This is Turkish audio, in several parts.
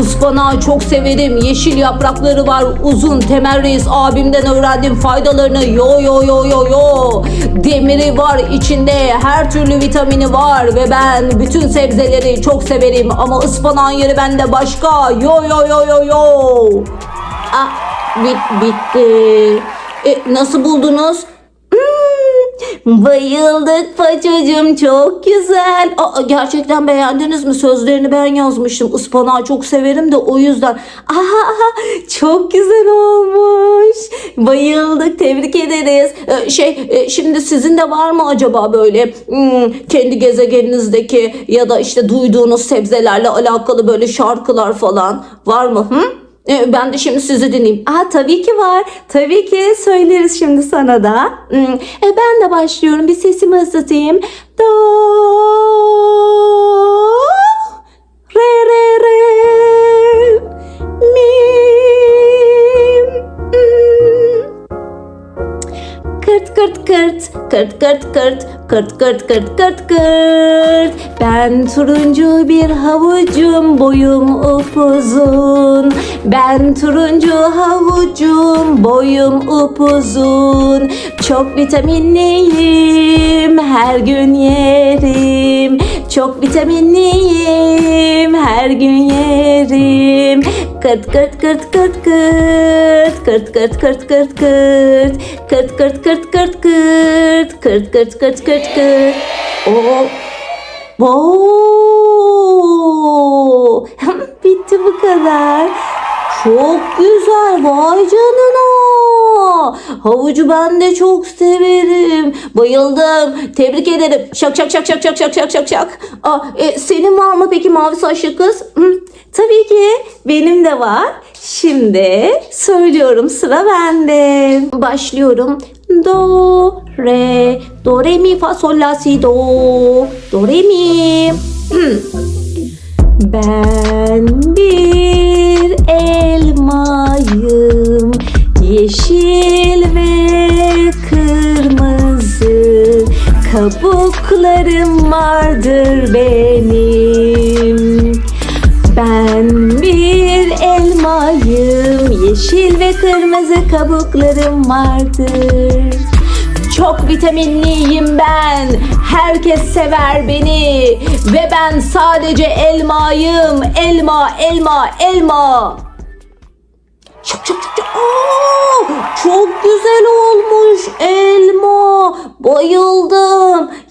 Ispanağı çok severim. Yeşil yaprakları var. Uzun Temel Reis abimden öğrendim faydalarını. Yo yo yo yo yo. Demiri var içinde. Her türlü vitamini var. Ve ben bütün sebzeleri çok severim. Ama ıspanağın yeri bende başka. Yo yo yo yo yo. Ah, bit, bitti. E, nasıl buldunuz? Bayıldık paçacım çok güzel. Aa, gerçekten beğendiniz mi? Sözlerini ben yazmıştım. Ispanağı çok severim de o yüzden. Aha, çok güzel olmuş. Bayıldık tebrik ederiz. Ee, şey e, şimdi sizin de var mı acaba böyle hmm, kendi gezegeninizdeki ya da işte duyduğunuz sebzelerle alakalı böyle şarkılar falan var mı? Hı? Ee, Ben de şimdi sizi dinleyeyim. Aa, tabii ki var. Tabii ki söyleriz şimdi sana da. Hmm, e, ben de başlıyorum. Bir sesimi ısıtayım. Do Kırt kırt kırt, kırt kırt kırt, kırt kırt kırt kırt kırt. Ben turuncu bir havucum, boyum upuzun. Ben turuncu havucum, boyum upuzun. Çok vitaminliyim, her gün yerim. Çok vitaminliyim, her gün yerim. Kırt kırt kırt kırt kırt, kırt kırt kırt kırt kırt, kırt kırt kırt kırt kırt, kırt kırt kırt kırt kırt. Oo. Oo. Bitti bu kadar. Çok güzel. Vay canına. Havucu ben de çok severim. Bayıldım. Tebrik ederim. Şak şak şak şak şak şak şak şak şak. Aa, e, senin var mı peki mavi saçlı kız? Hı, tabii ki benim de var. Şimdi söylüyorum sıra bende. Başlıyorum. Do, re, do, re, mi, fa, sol, la, si, do. Do, re, mi. Hmm. Ben bir elmayım Yeşil ve kırmızı. Kabuklarım vardır benim. Ben bir elmayım Yeşil ve kırmızı kabuklarım vardır çok vitaminliyim ben. Herkes sever beni. Ve ben sadece elmayım. Elma, elma, elma. Çok çok çok. Aa, çok güzel olmuş elma. Bayıldım.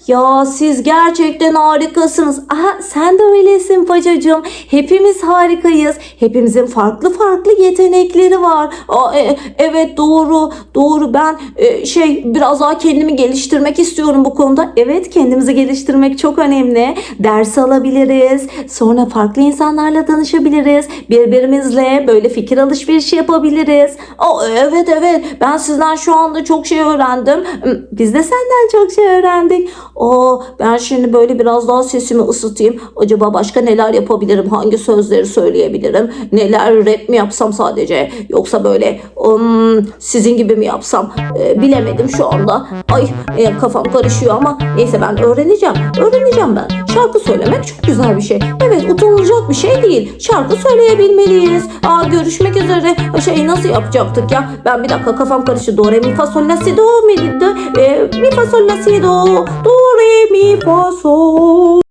Ya siz gerçekten harikasınız. Aha sen de öylesin paçacığım. Hepimiz harikayız. Hepimizin farklı farklı yetenekleri var. Aa, e- evet doğru doğru ben e, şey biraz daha kendimi geliştirmek istiyorum bu konuda. Evet kendimizi geliştirmek çok önemli. Ders alabiliriz. Sonra farklı insanlarla tanışabiliriz. Birbirimizle böyle fikir alışverişi yapabiliriz. Aa, evet evet ben sizden şu anda çok şey öğrendim. Biz de senden çok şey öğrendik. Aa, ben şimdi böyle biraz daha sesimi ısıtayım. Acaba başka neler yapabilirim? Hangi sözleri söyleyebilirim? Neler rap mi yapsam sadece? Yoksa böyle um, sizin gibi mi yapsam? Ee, bilemedim şu anda. Ay e, kafam karışıyor ama neyse ben öğreneceğim. Öğreneceğim ben. Şarkı söylemek çok güzel bir şey. Evet utanılacak bir şey değil. Şarkı söyleyebilmeliyiz. Aa, görüşmek üzere. Şey nasıl yapacaktık ya? Ben bir dakika kafam karıştı. Do re mi fa sol la si do mi do e, mi fa sol la si do do re mi fa sol